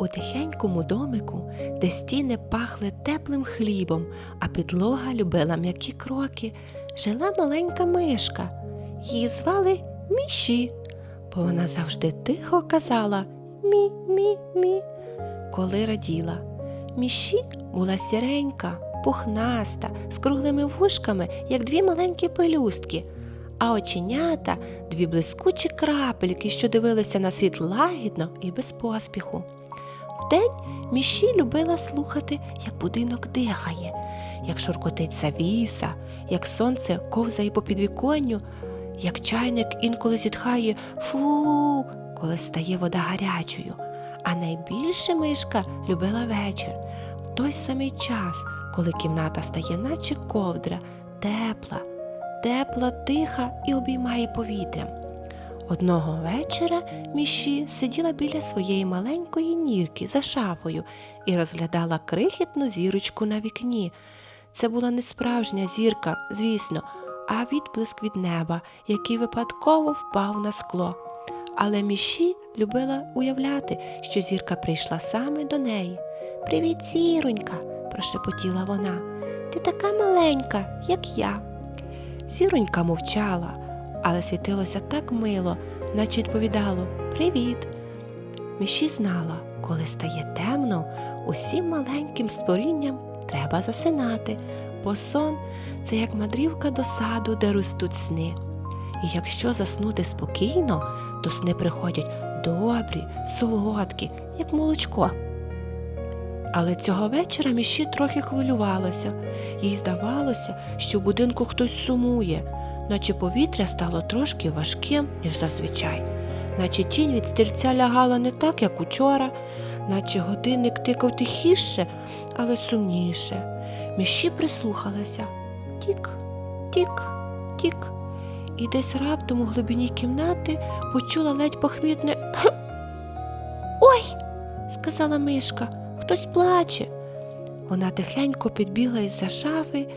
У тихенькому домику, де стіни пахли теплим хлібом, а підлога любила м'які кроки, жила маленька мишка. Її звали Міші, бо вона завжди тихо казала мі, мі, мі, коли раділа. Міші була сіренька, пухнаста, з круглими вушками, як дві маленькі пелюстки, а оченята дві блискучі крапельки, що дивилися на світ лагідно і без поспіху. Вдень Міші любила слухати, як будинок дихає, як шуркотить завіса, як сонце ковзає по підвіконню, як чайник інколи зітхає фу, коли стає вода гарячою. А найбільше мишка любила вечір, в той самий час, коли кімната стає, наче ковдра, тепла, тепла, тиха і обіймає повітрям. Одного вечора Міші сиділа біля своєї маленької нірки за шафою і розглядала крихітну зірочку на вікні. Це була не справжня зірка, звісно, а відблиск від неба, який випадково впав на скло. Але Міші любила уявляти, що зірка прийшла саме до неї. Привіт, зіронька, прошепотіла вона. Ти така маленька, як я. Зіронька мовчала, але світилося так мило, наче відповідало Привіт. Міші знала, коли стає темно, усім маленьким створінням треба засинати, бо сон це як мандрівка до саду, де ростуть сни. І якщо заснути спокійно, то сни приходять добрі, солодкі, як молочко. Але цього вечора Міші трохи хвилювалася. Їй здавалося, що в будинку хтось сумує, наче повітря стало трошки важким, ніж зазвичай, наче тінь від стільця лягала не так, як учора, наче годинник тикав тихіше, але сумніше. Міші прислухалася. Тік, тік, тік. І десь раптом у глибині кімнати почула ледь похмітне Ой, сказала мишка, хтось плаче. Вона тихенько підбігла із-за шафи,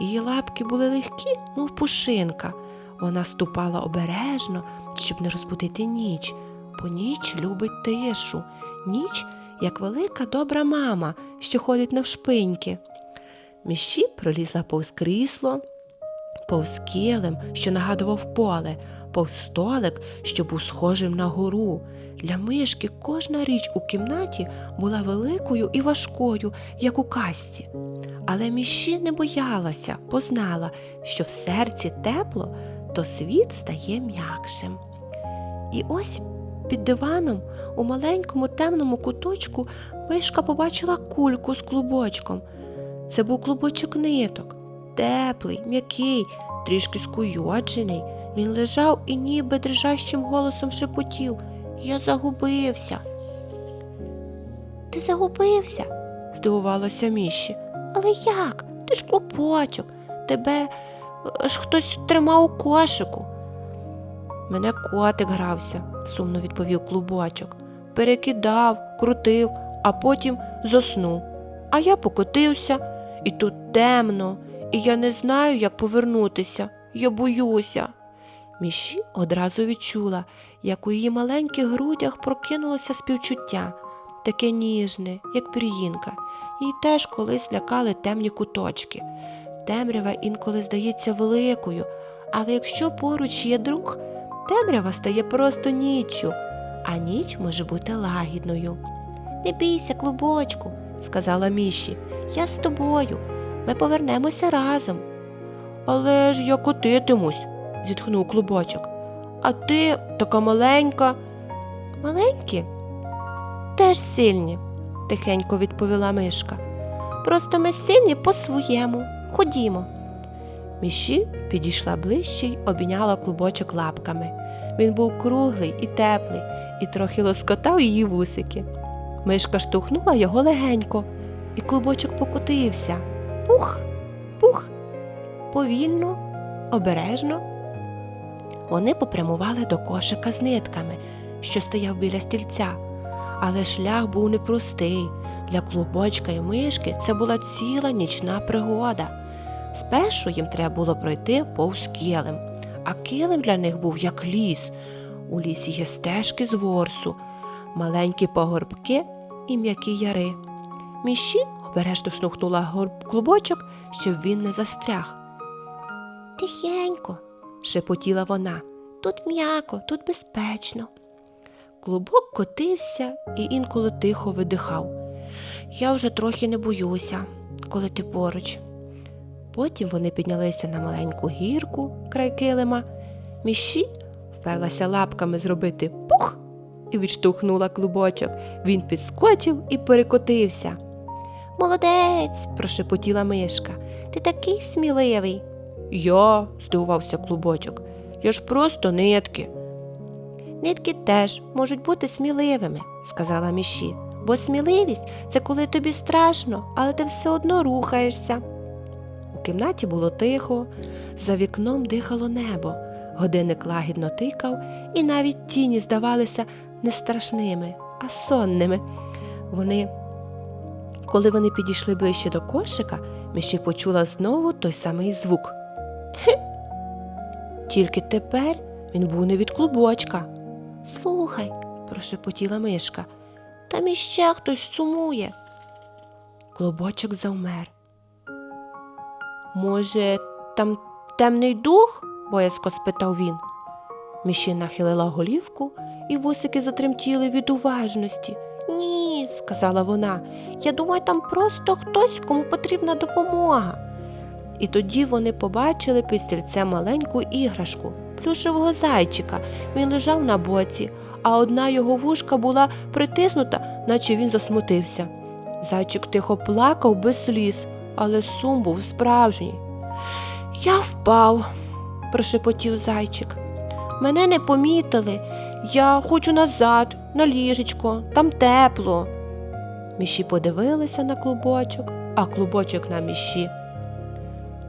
її лапки були легкі, мов пушинка. Вона ступала обережно, щоб не розбудити ніч, бо ніч любить тишу, ніч, як велика добра мама, що ходить навшпиньки. Міші пролізла повз крісло, повз килим, що нагадував поле, повз столик, що був схожим на гору. Для мишки кожна річ у кімнаті була великою і важкою, як у казці. Але міші не боялася, бо знала, що в серці тепло, то світ стає м'якшим. І ось під диваном у маленькому темному куточку мишка побачила кульку з клубочком. Це був клубочок ниток, теплий, м'який, трішки скуйоджений. Він лежав і ніби дрижащим голосом шепотів. Я загубився. Ти загубився? здивувалася Міші. Але як? Ти ж клубочок. Тебе е, ж хтось тримав у кошику. Мене котик грався, сумно відповів клубочок. Перекидав, крутив, а потім заснув. А я покотився, і тут темно, і я не знаю, як повернутися. Я боюся. Міші одразу відчула, як у її маленьких грудях прокинулося співчуття, таке ніжне, як пір'їнка. Їй теж колись лякали темні куточки. Темрява інколи здається великою, але якщо поруч є друг, темрява стає просто ніччю, а ніч може бути лагідною. Не бійся, клубочку, сказала Міші. Я з тобою. Ми повернемося разом. Але ж я котитимусь, зітхнув клубочок. А ти така маленька. Маленькі? Теж сильні, тихенько відповіла мишка. Просто ми сильні по-своєму. Ходімо. Міші підійшла ближче й обійняла клубочок лапками. Він був круглий і теплий, і трохи лоскотав її вусики. Мишка штовхнула його легенько, і клубочок покотився. Пух, пух, повільно, обережно. Вони попрямували до кошика з нитками, що стояв біля стільця. Але шлях був непростий. Для клубочка і мишки це була ціла нічна пригода. Спершу їм треба було пройти повз килим, а килим для них був як ліс. У лісі є стежки з ворсу, маленькі погорбки і м'які яри. Міші обережно штовхнула гор- клубочок, щоб він не застряг. Тихенько, шепотіла вона. Тут м'яко, тут безпечно. Клубок котився і інколи тихо видихав. Я вже трохи не боюся, коли ти поруч. Потім вони піднялися на маленьку гірку край килима. Міші вперлася лапками зробити пух і відштовхнула клубочок. Він підскочив і перекотився. Молодець, прошепотіла мишка. Ти такий сміливий. Я, здивувався клубочок. Я ж просто нитки. Нитки теж можуть бути сміливими, сказала міші. Бо сміливість це коли тобі страшно, але ти все одно рухаєшся. У кімнаті було тихо, за вікном дихало небо, годинник лагідно тикав, і навіть тіні здавалися не страшними, а сонними. Вони, коли вони підійшли ближче до кошика, Міші почула знову той самий звук. Хи. Тільки тепер він був не від клубочка. Слухай, прошепотіла мишка, там іще хтось сумує. Клубочок завмер. Може, там темний дух? боязко спитав він. Міші нахилила голівку, і вусики затремтіли від уважності. Ні, сказала вона. Я думаю, там просто хтось, кому потрібна допомога. І тоді вони побачили під стільцем маленьку іграшку, плюшевого зайчика. Він лежав на боці, а одна його вушка була притиснута, наче він засмутився. Зайчик тихо плакав без сліз, але сум був справжній. Я впав, прошепотів зайчик. Мене не помітили. Я хочу назад, на ліжечко, там тепло. Міші подивилися на клубочок, а клубочок на міші.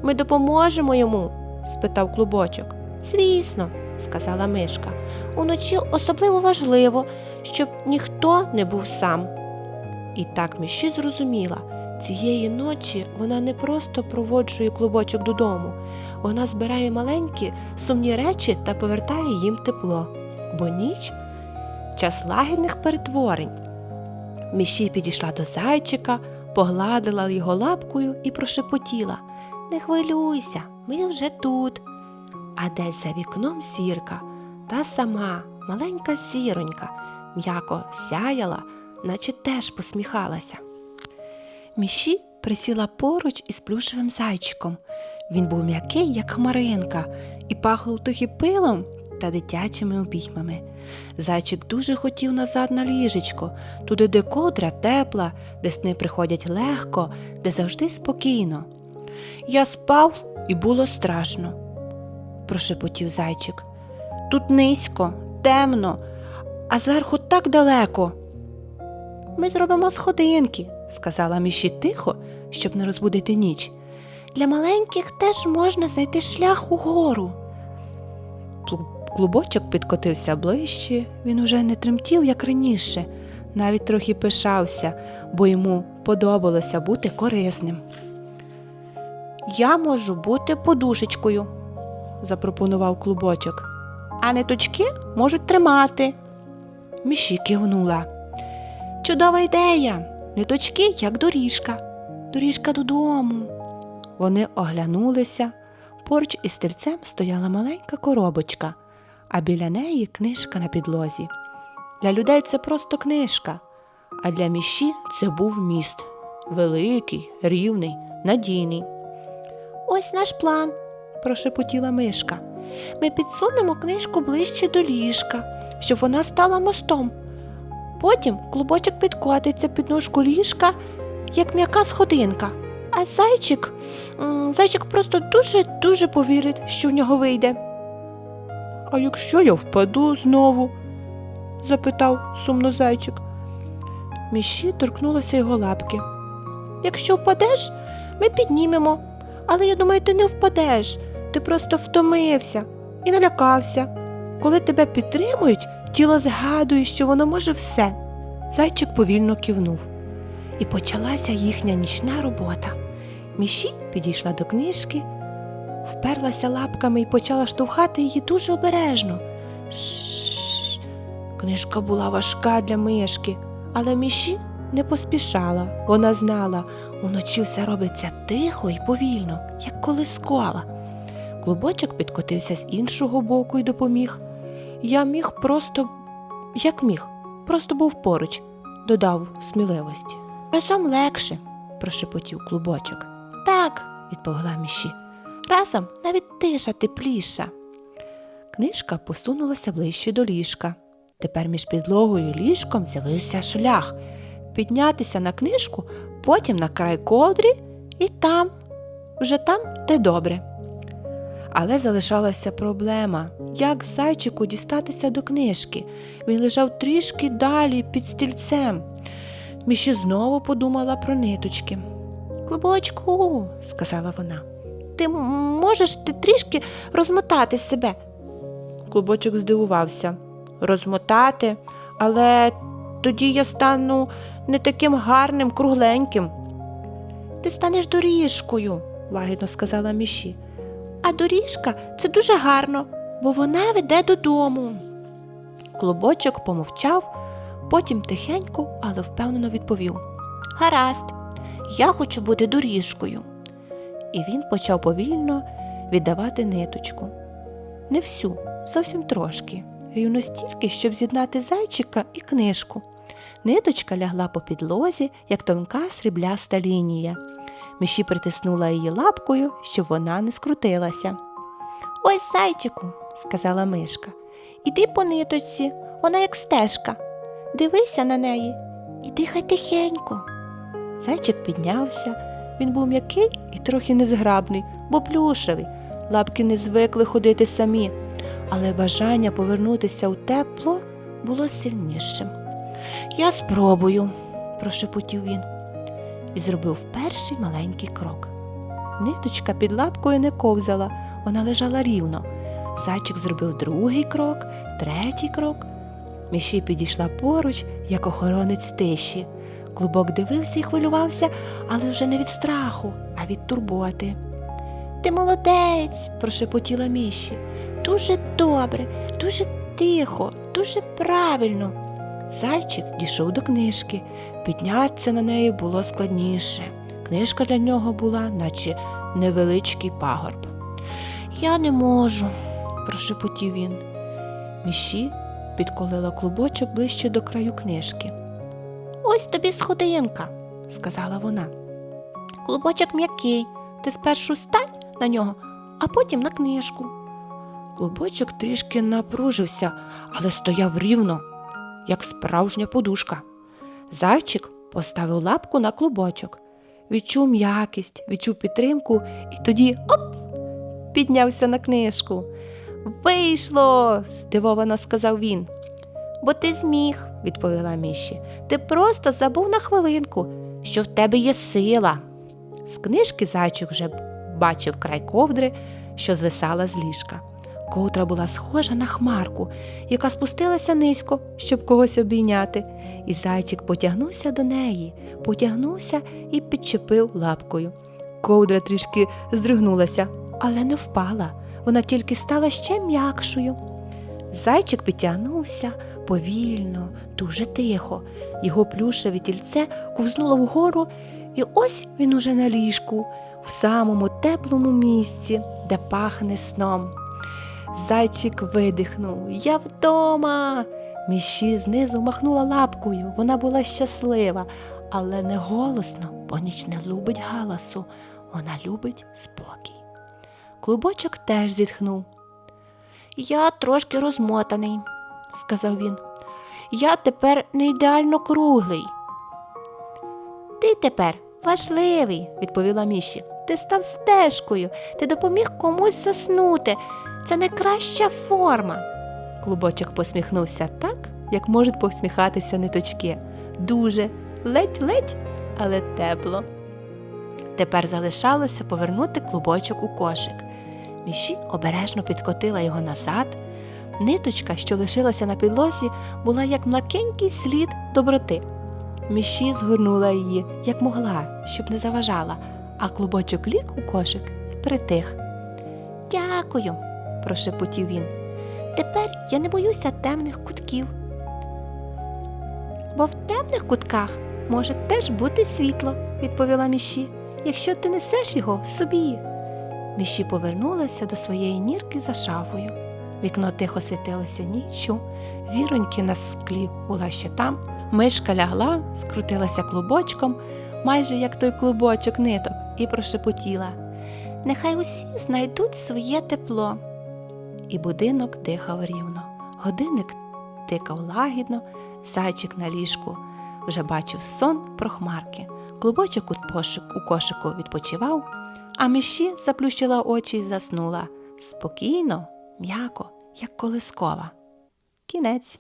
Ми допоможемо йому? спитав клубочок. Звісно, сказала мишка. Уночі особливо важливо, щоб ніхто не був сам. І так міші зрозуміла, цієї ночі вона не просто проводжує клубочок додому, вона збирає маленькі сумні речі та повертає їм тепло, бо ніч час лагідних перетворень. Міші підійшла до зайчика, погладила його лапкою і прошепотіла Не хвилюйся, ми вже тут. А десь за вікном сірка, та сама маленька сіронька, м'яко сяяла, наче теж посміхалася. Міші присіла поруч із плюшевим зайчиком. Він був м'який, як хмаринка, і пахло трохи пилом та дитячими обіймами. Зайчик дуже хотів назад на ліжечко, туди, де ковдра тепла, де сни приходять легко, де завжди спокійно. Я спав і було страшно, прошепотів зайчик. Тут низько, темно, а зверху так далеко. Ми зробимо сходинки, сказала Міші тихо, щоб не розбудити ніч. Для маленьких теж можна знайти шлях угору. Клубочок підкотився ближче, він уже не тремтів, як раніше, навіть трохи пишався, бо йому подобалося бути корисним. Я можу бути подушечкою, запропонував клубочок, а ниточки можуть тримати. Міші кивнула. Чудова ідея! Ниточки, як доріжка, доріжка додому. Вони оглянулися. Поруч із стільцем стояла маленька коробочка, а біля неї книжка на підлозі. Для людей це просто книжка, а для міші це був міст великий, рівний, надійний. Ось наш план, прошепотіла мишка. Ми підсунемо книжку ближче до ліжка, щоб вона стала мостом. Потім клубочок підкотиться під ножку ліжка, як м'яка сходинка. А зайчик, зайчик просто дуже-дуже повірить, що в нього вийде. А якщо я впаду знову? запитав сумно зайчик. Міші торкнулася його лапки. Якщо впадеш, ми піднімемо. Але я думаю, ти не впадеш. Ти просто втомився і налякався. Коли тебе підтримують, тіло згадує, що воно може все. Зайчик повільно кивнув. І почалася їхня нічна робота. Міші підійшла до книжки, вперлася лапками і почала штовхати її дуже обережно. Шш. Книжка була важка для мишки, але міші не поспішала. Вона знала, уночі все робиться тихо і повільно, як колискова. Клубочок підкотився з іншого боку і допоміг. Я міг просто, як міг, просто був поруч, додав сміливості. Разом легше, прошепотів клубочок. Так, відповіла міші. Разом навіть тиша тепліша. Книжка посунулася ближче до ліжка. Тепер між підлогою і ліжком з'явився шлях. Піднятися на книжку, потім на край ковдрі і там, вже там те добре. Але залишалася проблема, як зайчику дістатися до книжки. Він лежав трішки далі під стільцем. Міші знову подумала про ниточки. Клубочку, сказала вона, ти можеш ти трішки розмотати себе. Клубочок здивувався. Розмотати, але тоді я стану не таким гарним, кругленьким. Ти станеш доріжкою, лагідно сказала міші. А доріжка це дуже гарно, бо вона веде додому. Клубочок помовчав, потім тихенько, але впевнено відповів: Гаразд, я хочу бути доріжкою. І він почав повільно віддавати ниточку. Не всю, зовсім трошки, рівно стільки, щоб з'єднати зайчика і книжку. Ниточка лягла по підлозі, як тонка срібляста лінія. Міші притиснула її лапкою, щоб вона не скрутилася. Ось, зайчику, сказала мишка, іди по ниточці, вона як стежка. Дивися на неї і дихай тихенько. Зайчик піднявся. Він був м'який і трохи незграбний, бо плюшевий. Лапки не звикли ходити самі, але бажання повернутися у тепло було сильнішим. Я спробую, прошепотів він і зробив перший маленький крок. Ниточка під лапкою не ковзала, вона лежала рівно. Зайчик зробив другий крок, третій крок. Міші підійшла поруч, як охоронець тиші. Клубок дивився і хвилювався, але вже не від страху, а від турботи. Ти молодець, прошепотіла Міші. Дуже добре, дуже тихо, дуже правильно. Зайчик дійшов до книжки. Піднятися на неї було складніше. Книжка для нього була, наче невеличкий пагорб. Я не можу, прошепотів він. Міші підколила клубочок ближче до краю книжки. Ось тобі сходинка, сказала вона. Клубочок м'який. Ти спершу стань на нього, а потім на книжку. Клубочок трішки напружився, але стояв рівно, як справжня подушка. Зайчик поставив лапку на клубочок, відчув м'якість, відчув підтримку і тоді оп! піднявся на книжку. Вийшло, здивовано сказав він. Бо ти зміг, відповіла Міші. Ти просто забув на хвилинку, що в тебе є сила. З книжки зайчик вже бачив край ковдри, що звисала з ліжка. Ковдра була схожа на хмарку, яка спустилася низько, щоб когось обійняти, і зайчик потягнувся до неї, потягнувся і підчепив лапкою. Ковдра трішки здригнулася, але не впала. Вона тільки стала ще м'якшою. Зайчик підтягнувся повільно, дуже тихо. Його плюшеве тільце ковзнуло вгору, і ось він уже на ліжку, в самому теплому місці, де пахне сном. Зайчик видихнув. Я вдома. Міші знизу махнула лапкою. Вона була щаслива, але не голосно, бо ніч не любить галасу. Вона любить спокій. Клубочок теж зітхнув. Я трошки розмотаний, сказав він. Я тепер не ідеально круглий. Ти тепер важливий, відповіла Міші. Ти став стежкою, ти допоміг комусь заснути. Це найкраща форма. Клубочок посміхнувся так, як можуть посміхатися ниточки. Дуже ледь-ледь, але тепло. Тепер залишалося повернути клубочок у кошик. Міші обережно підкотила його назад. Ниточка, що лишилася на підлозі, була як млакенький слід доброти. Міші згорнула її, як могла, щоб не заважала, а клубочок ліг у кошик і притих. Дякую, прошепотів він. Тепер я не боюся темних кутків. Бо в темних кутках може теж бути світло, відповіла Міші, якщо ти несеш його собі. Міші повернулася до своєї нірки за шафою. Вікно тихо світилося ніччю, зіроньки на склі була ще там. Мишка лягла, скрутилася клубочком, майже як той клубочок ниток, і прошепотіла. Нехай усі знайдуть своє тепло. І будинок дихав рівно. Годинник тикав лагідно, зайчик на ліжку вже бачив сон про хмарки. Клубочок у, кошику відпочивав, а миші заплющила очі й заснула спокійно, м'яко, як колискова. Кінець.